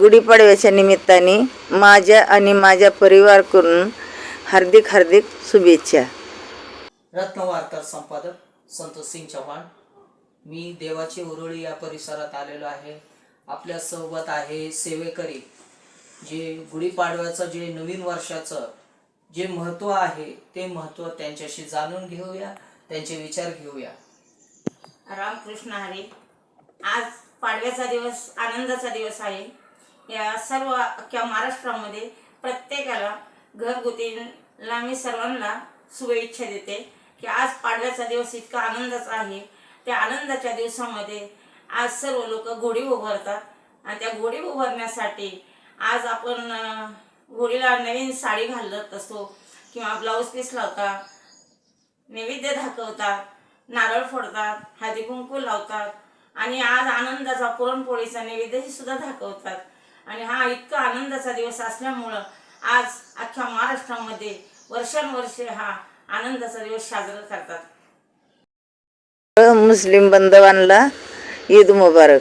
गुढीपाडव्याच्या निमित्ताने माझ्या आणि माझ्या परिवारकडून हार्दिक हार्दिक शुभेच्छा. रत्नवार्ता संपादक संतोष सिंग चव्हाण मी देवाची उरुळी या परिसरात आलेलो आहे. आपल्यासोबत आहे सेवेकरी जे गुढीपाडव्याचं जे नवीन वर्षाचं जे महत्त्व आहे ते महत्त्व त्यांच्याशी जाणून घेऊया त्यांचे विचार घेऊया. रामकृष्ण हरी आज पाडव्याचा दिवस आनंदाचा दिवस आहे. या सर्व अख्ख्या महाराष्ट्रामध्ये प्रत्येकाला घरगुतीला मी सर्वांना शुभेच्छा देते की आज पाडव्याचा दिवस इतका आनंदाचा आहे. त्या आनंदाच्या दिवसामध्ये आज सर्व लोक घोडी उभारतात आणि त्या घोडी उभारण्यासाठी आज आपण घोडीला नवीन साडी घालत असतो किंवा ब्लाऊज पीस लावतात नैवेद्य दाखवतात नारळ फोडतात हळदी कुंकू लावतात आणि आज आनंदाचा पुरणपोळीचा नैवेद्यही सुद्धा दाखवतात. आणि हा इतका आनंदाचा दिवस असल्यामुळं आज अख्ख्या महाराष्ट्रामध्ये वर्षानुवर्षे हा आनंदाचा दिवस साजरा करतात. मुस्लिम बांधवांना ईद मुबारक.